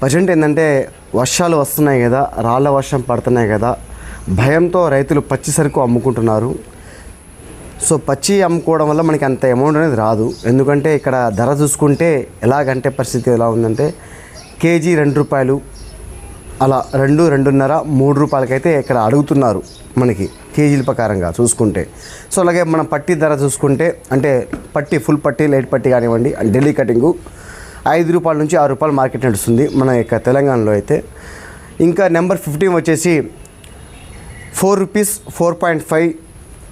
Present ఏంటంటే వర్షాలు వస్తున్నాయి కదా రాళ్ళ వర్షం పడుతున్నాయి కదా భయంతో రైతులు పచ్చి సరుకు అమ్ముకుంటున్నారు. సో పచ్చి అమ్ముకోవడం వల్ల మనకి అంత అమౌంట్ అనేది రాదు. ఎందుకంటే ఇక్కడ ధర చూసుకుంటే ఎలాగంటే పరిస్థితి ఎలా ఉందంటే కేజీ రెండు రూపాయలు అలా రెండు రెండున్నర మూడు రూపాయలకైతే ఇక్కడ అడుగుతున్నారు మనకి కేజీల ప్రకారంగా చూసుకుంటే. సో అలాగే మనం పట్టి ధర చూసుకుంటే అంటే పట్టి ఫుల్ పట్టి లైట్ పట్టి కానివ్వండి అండ్ ఢిల్లీ కటింగు ఐదు రూపాయల నుంచి ఆరు రూపాయలు మార్కెట్ నడుస్తుంది మన యొక్క తెలంగాణలో అయితే. ఇంకా నెంబర్ ఫిఫ్టీన్ వచ్చేసి four rupees four point five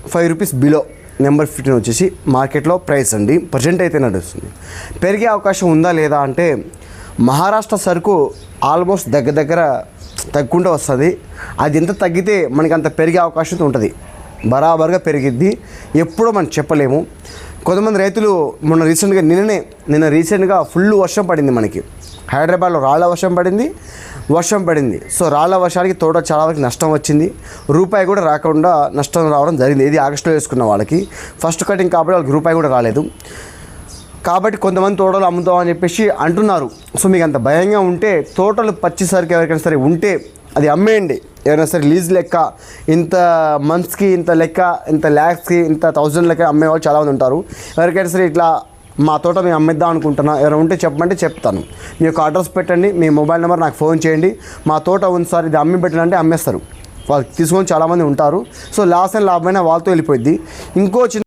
five rupees below number fifteen వచ్చేసి మార్కెట్లో ప్రైస్ అండి. ప్రజెంట్ అయితే నడుస్తుంది. పెరిగే అవకాశం ఉందా లేదా అంటే మహారాష్ట్ర సరుకు ఆల్మోస్ట్ దగ్గర దగ్గర తగ్గుకుంటూ వస్తుంది. అది ఎంత తగ్గితే మనకి అంత పెరిగే అవకాశం ఉంటుంది. బరాబర్గా పెరిగిద్ది. ఎప్పుడో మనం చెప్పలేము. కొంతమంది రైతులు మొన్న రీసెంట్గా నిన్ననే నిన్న రీసెంట్గా ఫుల్ వర్షం పడింది మనకి. హైదరాబాద్లో రాళ్ళ వర్షం పడింది వర్షం పడింది. సో రాళ్ళ వర్షానికి తోట చాలా వరకు నష్టం వచ్చింది. రూపాయి కూడా రాకుండా నష్టం రావడం జరిగింది. ఇది ఆగస్టులో వేసుకున్న వాళ్ళకి. ఫస్ట్ కటింగ్ కాబట్టి వాళ్ళకి రూపాయి కూడా రాలేదు. కాబట్టి కొంతమంది తోటలు అమ్ముతామని చెప్పేసి అంటున్నారు. సో మీకు అంత భయంగా ఉంటే తోటలు పచ్చి సరికి ఎవరికైనా సరే ఉంటే అది అమ్మేయండి. ఎవరైనా సరే లీజ్ లెక్క ఇంత మంత్స్కి ఇంత లెక్క ఇంత ల్యాక్స్కి ఇంత థౌజండ్ లెక్క అమ్మే వాళ్ళు చాలామంది ఉంటారు. ఎవరికైనా సరే ఇట్లా మా తోట మేము అమ్మిద్దాం అనుకుంటున్నా ఎవరైనా ఉంటే చెప్పమంటే చెప్తాను. మీ యొక్క అడ్రస్ పెట్టండి మీ మొబైల్ నెంబర్ నాకు ఫోన్ చేయండి. మా తోట ఉంది సార్ ఇది అమ్మి పెట్టాలంటే అమ్మేస్తారు. వాళ్ళు తీసుకొని చాలామంది ఉంటారు. సో లాస్ అండ్ లాభమైన వాళ్ళతో వెళ్ళిపోయింది ఇంకో చిన్న